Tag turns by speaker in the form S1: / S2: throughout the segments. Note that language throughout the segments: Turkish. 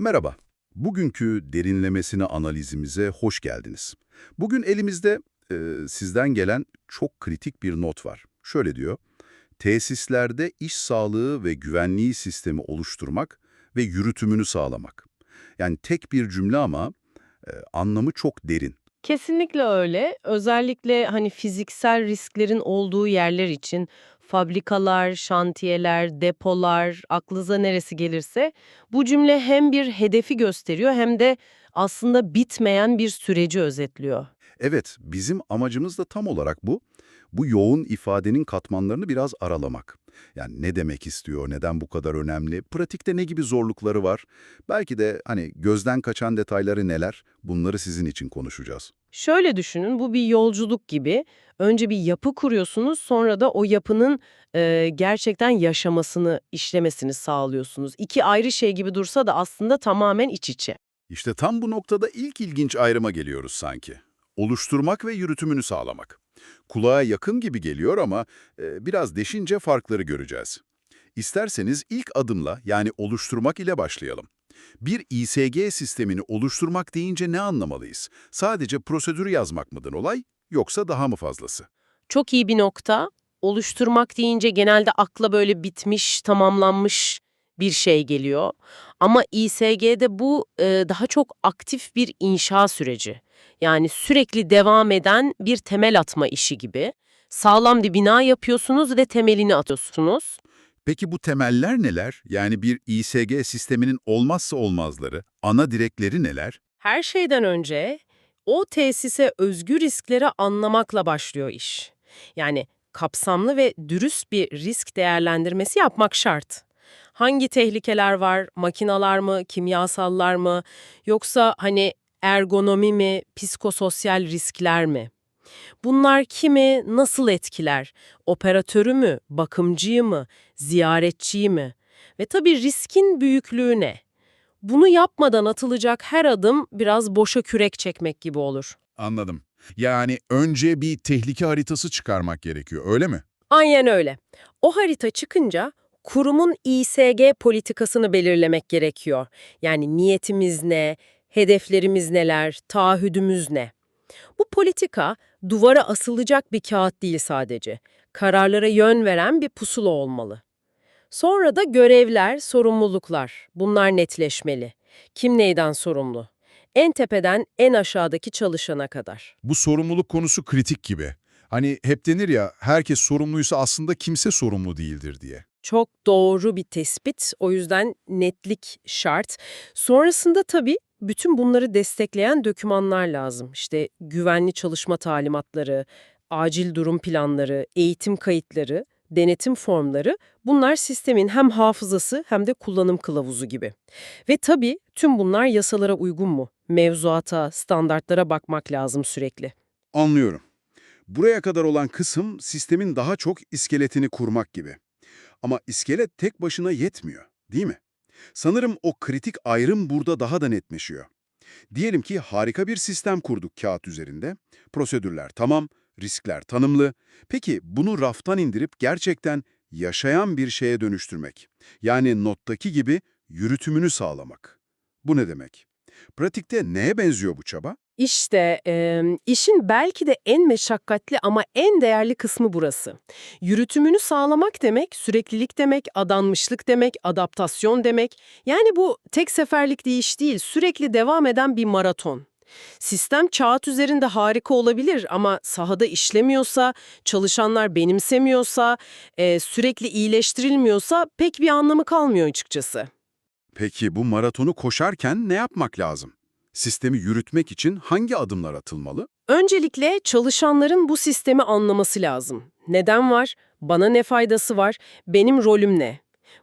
S1: Merhaba. Bugünkü derinlemesine analizimize hoş geldiniz. Bugün elimizde e, sizden gelen çok kritik bir not var. Şöyle diyor, tesislerde iş sağlığı ve güvenliği sistemi oluşturmak ve yürütümünü sağlamak. Yani tek bir cümle ama e, anlamı çok derin.
S2: Kesinlikle öyle. Özellikle hani fiziksel risklerin olduğu yerler için fabrikalar, şantiyeler, depolar, aklınıza neresi gelirse bu cümle hem bir hedefi gösteriyor hem de aslında bitmeyen bir süreci özetliyor.
S1: Evet, bizim amacımız da tam olarak bu. Bu yoğun ifadenin katmanlarını biraz aralamak. Yani ne demek istiyor, neden bu kadar önemli, pratikte ne gibi zorlukları var, belki de hani gözden kaçan detayları neler, bunları sizin için konuşacağız.
S2: Şöyle düşünün, bu bir yolculuk gibi. Önce bir yapı kuruyorsunuz, sonra da o yapının e, gerçekten yaşamasını, işlemesini sağlıyorsunuz. İki ayrı şey gibi dursa da aslında tamamen iç içe.
S1: İşte tam bu noktada ilk ilginç ayrıma geliyoruz sanki. Oluşturmak ve yürütümünü sağlamak. Kulağa yakın gibi geliyor ama e, biraz deşince farkları göreceğiz. İsterseniz ilk adımla yani oluşturmak ile başlayalım. Bir İSG sistemini oluşturmak deyince ne anlamalıyız? Sadece prosedürü yazmak mıdır olay yoksa daha mı fazlası?
S2: Çok iyi bir nokta. Oluşturmak deyince genelde akla böyle bitmiş, tamamlanmış bir şey geliyor. Ama İSG'de bu e, daha çok aktif bir inşa süreci. Yani sürekli devam eden bir temel atma işi gibi. Sağlam bir bina yapıyorsunuz ve temelini atıyorsunuz.
S1: Peki bu temeller neler? Yani bir İSG sisteminin olmazsa olmazları, ana direkleri neler?
S2: Her şeyden önce o tesise özgü riskleri anlamakla başlıyor iş. Yani kapsamlı ve dürüst bir risk değerlendirmesi yapmak şart. Hangi tehlikeler var? Makinalar mı, kimyasallar mı? Yoksa hani ergonomi mi, psikososyal riskler mi? Bunlar kimi nasıl etkiler? Operatörü mü, bakımcıyı mı, ziyaretçiyi mi? Ve tabii riskin büyüklüğü ne? Bunu yapmadan atılacak her adım biraz boşa kürek çekmek gibi olur.
S3: Anladım. Yani önce bir tehlike haritası çıkarmak gerekiyor, öyle mi?
S2: Aynen öyle. O harita çıkınca kurumun İSG politikasını belirlemek gerekiyor. Yani niyetimiz ne, hedeflerimiz neler, taahhüdümüz ne? Bu politika duvara asılacak bir kağıt değil sadece. Kararlara yön veren bir pusula olmalı. Sonra da görevler, sorumluluklar. Bunlar netleşmeli. Kim neyden sorumlu? En tepeden en aşağıdaki çalışana kadar.
S3: Bu sorumluluk konusu kritik gibi. Hani hep denir ya, herkes sorumluysa aslında kimse sorumlu değildir diye.
S2: Çok doğru bir tespit. O yüzden netlik şart. Sonrasında tabii bütün bunları destekleyen dokümanlar lazım. İşte güvenli çalışma talimatları, acil durum planları, eğitim kayıtları, denetim formları bunlar sistemin hem hafızası hem de kullanım kılavuzu gibi. Ve tabii tüm bunlar yasalara uygun mu? Mevzuata, standartlara bakmak lazım sürekli.
S1: Anlıyorum. Buraya kadar olan kısım sistemin daha çok iskeletini kurmak gibi. Ama iskelet tek başına yetmiyor, değil mi? Sanırım o kritik ayrım burada daha da netleşiyor. Diyelim ki harika bir sistem kurduk kağıt üzerinde. Prosedürler tamam, riskler tanımlı. Peki bunu raftan indirip gerçekten yaşayan bir şeye dönüştürmek. Yani nottaki gibi yürütümünü sağlamak. Bu ne demek? Pratikte neye benziyor bu çaba?
S2: İşte e, işin belki de en meşakkatli ama en değerli kısmı burası. Yürütümünü sağlamak demek, süreklilik demek, adanmışlık demek, adaptasyon demek. Yani bu tek seferlik bir iş değil, sürekli devam eden bir maraton. Sistem kağıt üzerinde harika olabilir ama sahada işlemiyorsa, çalışanlar benimsemiyorsa, e, sürekli iyileştirilmiyorsa pek bir anlamı kalmıyor açıkçası.
S1: Peki bu maratonu koşarken ne yapmak lazım? Sistemi yürütmek için hangi adımlar atılmalı?
S2: Öncelikle çalışanların bu sistemi anlaması lazım. Neden var? Bana ne faydası var? Benim rolüm ne?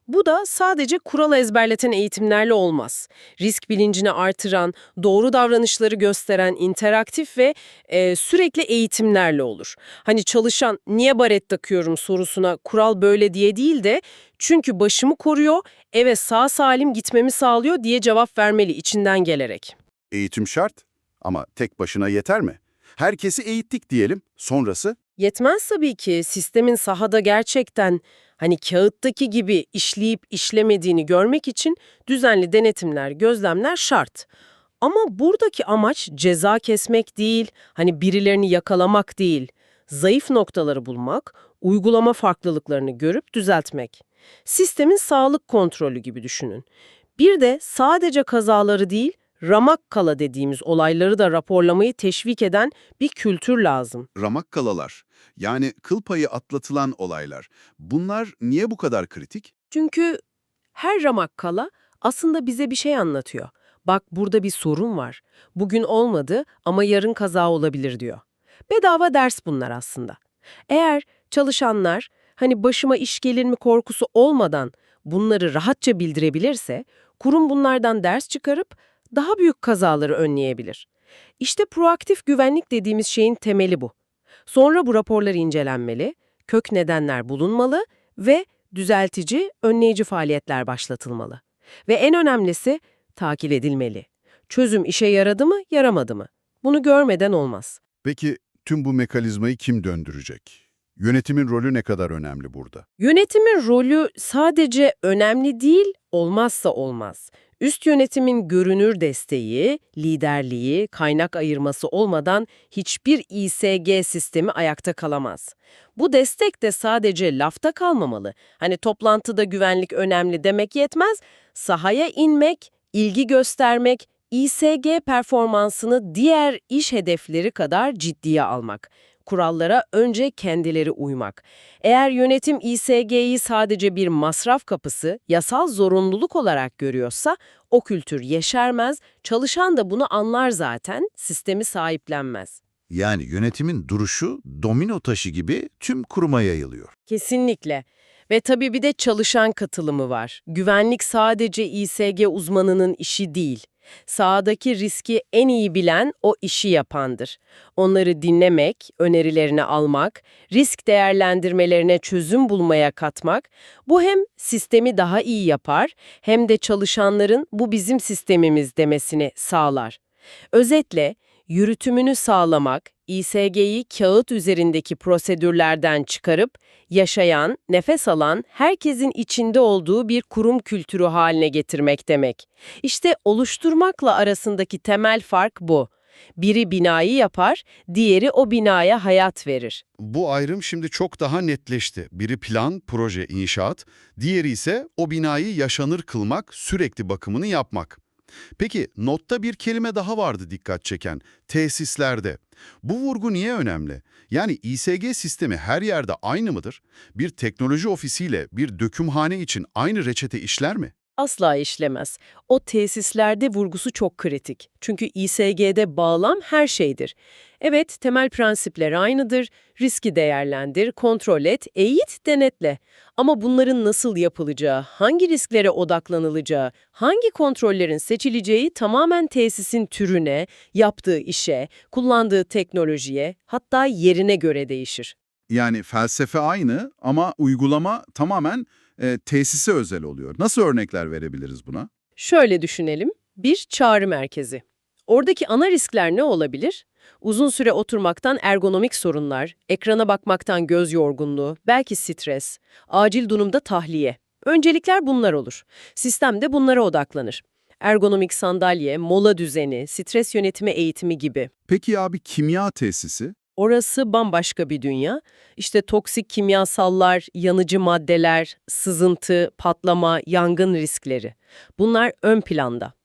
S2: Bu da sadece kural ezberleten eğitimlerle olmaz. Risk bilincini artıran, doğru davranışları gösteren interaktif ve e, sürekli eğitimlerle olur. Hani çalışan niye baret takıyorum sorusuna kural böyle diye değil de çünkü başımı koruyor, eve sağ salim gitmemi sağlıyor diye cevap vermeli içinden gelerek.
S1: Eğitim şart ama tek başına yeter mi? Herkesi eğittik diyelim, sonrası?
S2: Yetmez tabii ki sistemin sahada gerçekten Hani kağıttaki gibi işleyip işlemediğini görmek için düzenli denetimler, gözlemler şart. Ama buradaki amaç ceza kesmek değil, hani birilerini yakalamak değil. Zayıf noktaları bulmak, uygulama farklılıklarını görüp düzeltmek. Sistemin sağlık kontrolü gibi düşünün. Bir de sadece kazaları değil, ramak kala dediğimiz olayları da raporlamayı teşvik eden bir kültür lazım.
S1: Ramak kalalar, yani kıl payı atlatılan olaylar. Bunlar niye bu kadar kritik?
S2: Çünkü her ramak kala aslında bize bir şey anlatıyor. Bak burada bir sorun var. Bugün olmadı ama yarın kaza olabilir diyor. Bedava ders bunlar aslında. Eğer çalışanlar hani başıma iş gelir mi korkusu olmadan bunları rahatça bildirebilirse, kurum bunlardan ders çıkarıp daha büyük kazaları önleyebilir. İşte proaktif güvenlik dediğimiz şeyin temeli bu. Sonra bu raporlar incelenmeli, kök nedenler bulunmalı ve düzeltici, önleyici faaliyetler başlatılmalı. Ve en önemlisi takip edilmeli. Çözüm işe yaradı mı, yaramadı mı? Bunu görmeden olmaz.
S3: Peki tüm bu mekanizmayı kim döndürecek? Yönetimin rolü ne kadar önemli burada?
S2: Yönetimin rolü sadece önemli değil, olmazsa olmaz. Üst yönetimin görünür desteği, liderliği, kaynak ayırması olmadan hiçbir İSG sistemi ayakta kalamaz. Bu destek de sadece lafta kalmamalı. Hani toplantıda güvenlik önemli demek yetmez, sahaya inmek, ilgi göstermek, İSG performansını diğer iş hedefleri kadar ciddiye almak. Kurallara önce kendileri uymak. Eğer yönetim İSG'yi sadece bir masraf kapısı, yasal zorunluluk olarak görüyorsa, o kültür yeşermez, çalışan da bunu anlar zaten, sistemi sahiplenmez.
S4: Yani yönetimin duruşu domino taşı gibi tüm kuruma yayılıyor.
S2: Kesinlikle. Ve tabii bir de çalışan katılımı var. Güvenlik sadece İSG uzmanının işi değil. Sahadaki riski en iyi bilen o işi yapandır. Onları dinlemek, önerilerini almak, risk değerlendirmelerine çözüm bulmaya katmak, bu hem sistemi daha iyi yapar hem de çalışanların bu bizim sistemimiz demesini sağlar. Özetle, yürütümünü sağlamak, İSG'yi kağıt üzerindeki prosedürlerden çıkarıp, yaşayan, nefes alan, herkesin içinde olduğu bir kurum kültürü haline getirmek demek. İşte oluşturmakla arasındaki temel fark bu. Biri binayı yapar, diğeri o binaya hayat verir.
S1: Bu ayrım şimdi çok daha netleşti. Biri plan, proje, inşaat, diğeri ise o binayı yaşanır kılmak, sürekli bakımını yapmak. Peki notta bir kelime daha vardı dikkat çeken, tesislerde. Bu vurgu niye önemli? Yani İSG sistemi her yerde aynı mıdır? Bir teknoloji ofisiyle bir dökümhane için aynı reçete işler mi?
S2: Asla işlemez. O tesislerde vurgusu çok kritik. Çünkü İSG'de bağlam her şeydir. Evet, temel prensipler aynıdır. Riski değerlendir, kontrol et, eğit, denetle. Ama bunların nasıl yapılacağı, hangi risklere odaklanılacağı, hangi kontrollerin seçileceği tamamen tesisin türüne, yaptığı işe, kullandığı teknolojiye, hatta yerine göre değişir.
S3: Yani felsefe aynı ama uygulama tamamen e, tesise özel oluyor. Nasıl örnekler verebiliriz buna?
S2: Şöyle düşünelim. Bir çağrı merkezi. Oradaki ana riskler ne olabilir? Uzun süre oturmaktan ergonomik sorunlar, ekrana bakmaktan göz yorgunluğu, belki stres, acil durumda tahliye. Öncelikler bunlar olur. Sistem de bunlara odaklanır. Ergonomik sandalye, mola düzeni, stres yönetimi eğitimi gibi.
S3: Peki abi kimya tesisi?
S2: Orası bambaşka bir dünya. İşte toksik kimyasallar, yanıcı maddeler, sızıntı, patlama, yangın riskleri. Bunlar ön planda.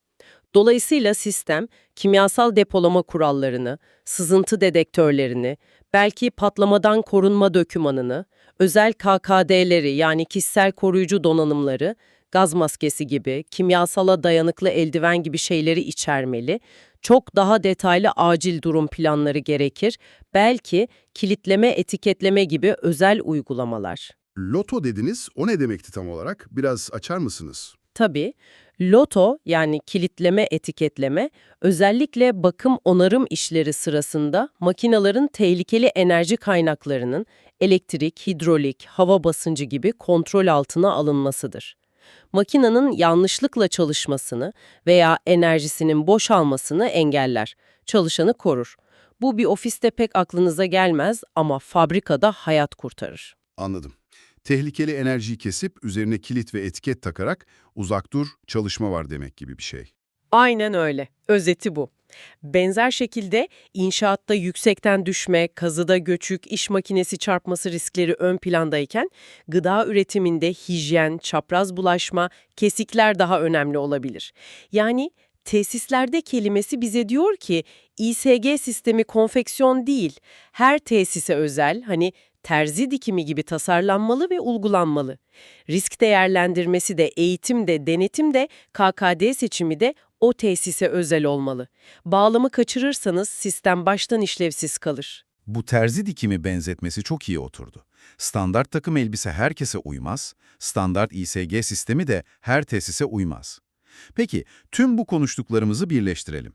S2: Dolayısıyla sistem kimyasal depolama kurallarını, sızıntı dedektörlerini, belki patlamadan korunma dökümanını, özel KKD'leri yani kişisel koruyucu donanımları, gaz maskesi gibi, kimyasala dayanıklı eldiven gibi şeyleri içermeli, çok daha detaylı acil durum planları gerekir, belki kilitleme, etiketleme gibi özel uygulamalar.
S3: Loto dediniz, o ne demekti tam olarak? Biraz açar mısınız?
S2: Tabii, loto yani kilitleme, etiketleme özellikle bakım onarım işleri sırasında makinaların tehlikeli enerji kaynaklarının elektrik, hidrolik, hava basıncı gibi kontrol altına alınmasıdır. Makinanın yanlışlıkla çalışmasını veya enerjisinin boşalmasını engeller, çalışanı korur. Bu bir ofiste pek aklınıza gelmez ama fabrikada hayat kurtarır.
S1: Anladım.
S5: Tehlikeli enerjiyi kesip üzerine kilit ve etiket takarak uzak dur, çalışma var demek gibi bir şey.
S2: Aynen öyle. Özeti bu. Benzer şekilde inşaatta yüksekten düşme, kazıda göçük, iş makinesi çarpması riskleri ön plandayken gıda üretiminde hijyen, çapraz bulaşma, kesikler daha önemli olabilir. Yani tesislerde kelimesi bize diyor ki İSG sistemi konfeksiyon değil, her tesise özel, hani terzi dikimi gibi tasarlanmalı ve uygulanmalı. Risk değerlendirmesi de, eğitim de, denetim de, KKD seçimi de o tesise özel olmalı. Bağlamı kaçırırsanız sistem baştan işlevsiz kalır.
S5: Bu terzi dikimi benzetmesi çok iyi oturdu. Standart takım elbise herkese uymaz, standart İSG sistemi de her tesise uymaz. Peki, tüm bu konuştuklarımızı birleştirelim.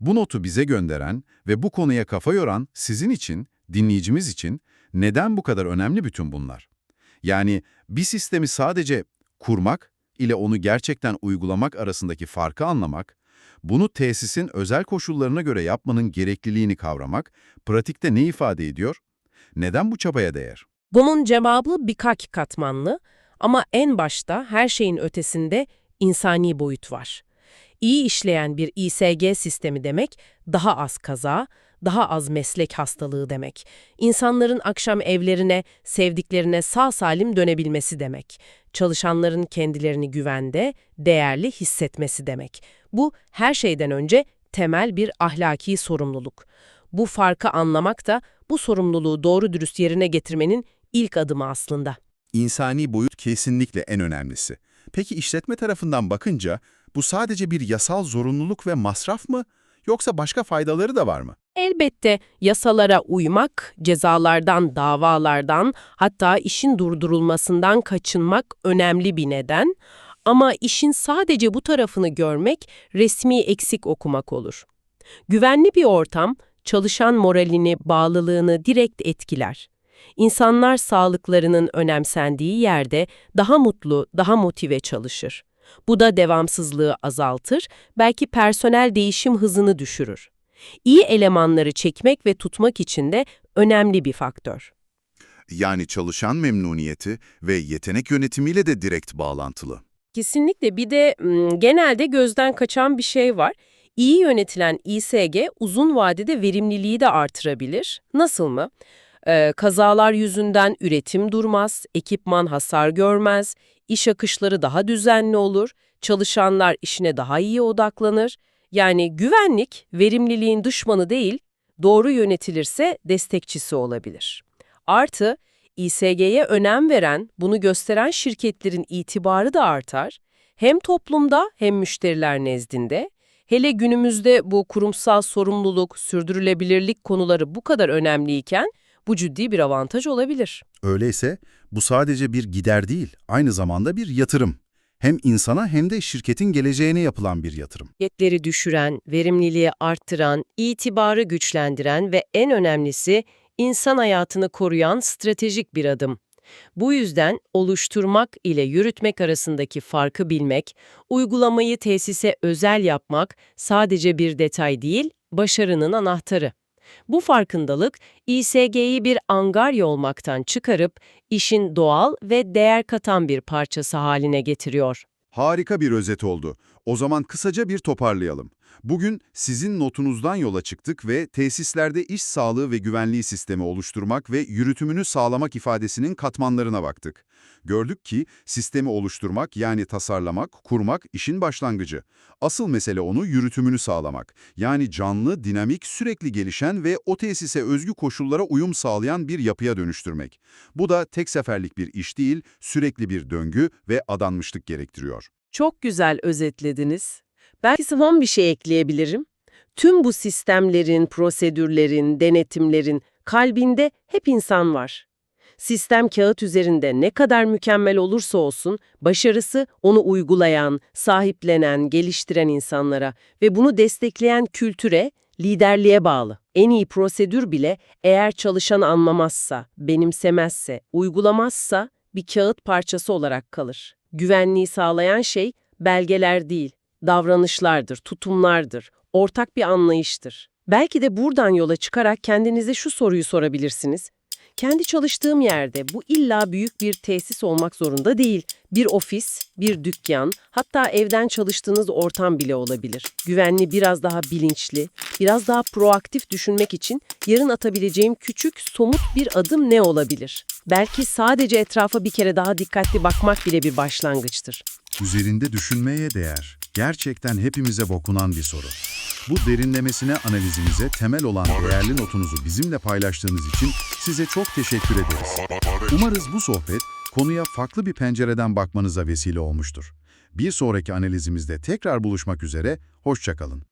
S5: Bu notu bize gönderen ve bu konuya kafa yoran sizin için, dinleyicimiz için neden bu kadar önemli bütün bunlar? Yani bir sistemi sadece kurmak ile onu gerçekten uygulamak arasındaki farkı anlamak, bunu tesisin özel koşullarına göre yapmanın gerekliliğini kavramak, pratikte ne ifade ediyor? Neden bu çabaya değer?
S2: Bunun cevabı birkaç katmanlı ama en başta her şeyin ötesinde insani boyut var. İyi işleyen bir İSG sistemi demek daha az kaza, daha az meslek hastalığı demek. İnsanların akşam evlerine, sevdiklerine sağ salim dönebilmesi demek. Çalışanların kendilerini güvende, değerli hissetmesi demek. Bu her şeyden önce temel bir ahlaki sorumluluk. Bu farkı anlamak da bu sorumluluğu doğru dürüst yerine getirmenin ilk adımı aslında.
S1: İnsani boyut kesinlikle en önemlisi. Peki işletme tarafından bakınca bu sadece bir yasal zorunluluk ve masraf mı yoksa başka faydaları da var mı?
S2: Elbette yasalara uymak, cezalardan, davalardan, hatta işin durdurulmasından kaçınmak önemli bir neden. Ama işin sadece bu tarafını görmek resmi eksik okumak olur. Güvenli bir ortam, çalışan moralini, bağlılığını direkt etkiler. İnsanlar sağlıklarının önemsendiği yerde daha mutlu, daha motive çalışır. Bu da devamsızlığı azaltır, belki personel değişim hızını düşürür. İyi elemanları çekmek ve tutmak için de önemli bir faktör.
S1: Yani çalışan memnuniyeti ve yetenek yönetimiyle de direkt bağlantılı.
S2: Kesinlikle bir de genelde gözden kaçan bir şey var. İyi yönetilen İSG uzun vadede verimliliği de artırabilir. Nasıl mı? Ee, kazalar yüzünden üretim durmaz, ekipman hasar görmez, iş akışları daha düzenli olur, çalışanlar işine daha iyi odaklanır. Yani güvenlik, verimliliğin düşmanı değil, doğru yönetilirse destekçisi olabilir. Artı, İSG'ye önem veren, bunu gösteren şirketlerin itibarı da artar. Hem toplumda hem müşteriler nezdinde. Hele günümüzde bu kurumsal sorumluluk, sürdürülebilirlik konuları bu kadar önemliyken bu ciddi bir avantaj olabilir.
S1: Öyleyse bu sadece bir gider değil, aynı zamanda bir yatırım. Hem insana hem de şirketin geleceğine yapılan bir yatırım.
S2: Maliyetleri düşüren, verimliliği arttıran, itibarı güçlendiren ve en önemlisi insan hayatını koruyan stratejik bir adım. Bu yüzden oluşturmak ile yürütmek arasındaki farkı bilmek, uygulamayı tesise özel yapmak sadece bir detay değil, başarının anahtarı. Bu farkındalık, İSG'yi bir angarya olmaktan çıkarıp işin doğal ve değer katan bir parçası haline getiriyor.
S1: Harika bir özet oldu. O zaman kısaca bir toparlayalım. Bugün sizin notunuzdan yola çıktık ve tesislerde iş sağlığı ve güvenliği sistemi oluşturmak ve yürütümünü sağlamak ifadesinin katmanlarına baktık. Gördük ki sistemi oluşturmak yani tasarlamak, kurmak işin başlangıcı. Asıl mesele onu yürütümünü sağlamak. Yani canlı, dinamik, sürekli gelişen ve o tesise özgü koşullara uyum sağlayan bir yapıya dönüştürmek. Bu da tek seferlik bir iş değil, sürekli bir döngü ve adanmışlık gerektiriyor.
S2: Çok güzel özetlediniz. Belki son bir şey ekleyebilirim. Tüm bu sistemlerin, prosedürlerin, denetimlerin kalbinde hep insan var. Sistem kağıt üzerinde ne kadar mükemmel olursa olsun, başarısı onu uygulayan, sahiplenen, geliştiren insanlara ve bunu destekleyen kültüre, liderliğe bağlı. En iyi prosedür bile eğer çalışan anlamazsa, benimsemezse, uygulamazsa bir kağıt parçası olarak kalır. Güvenliği sağlayan şey belgeler değil, davranışlardır, tutumlardır, ortak bir anlayıştır. Belki de buradan yola çıkarak kendinize şu soruyu sorabilirsiniz. Kendi çalıştığım yerde bu illa büyük bir tesis olmak zorunda değil. Bir ofis, bir dükkan, hatta evden çalıştığınız ortam bile olabilir. Güvenli, biraz daha bilinçli, biraz daha proaktif düşünmek için yarın atabileceğim küçük, somut bir adım ne olabilir? Belki sadece etrafa bir kere daha dikkatli bakmak bile bir başlangıçtır.
S1: Üzerinde düşünmeye değer, gerçekten hepimize dokunan bir soru. Bu derinlemesine analizimize temel olan değerli notunuzu bizimle paylaştığınız için size çok teşekkür ederiz. Umarız bu sohbet konuya farklı bir pencereden bakmanıza vesile olmuştur. Bir sonraki analizimizde tekrar buluşmak üzere, hoşçakalın.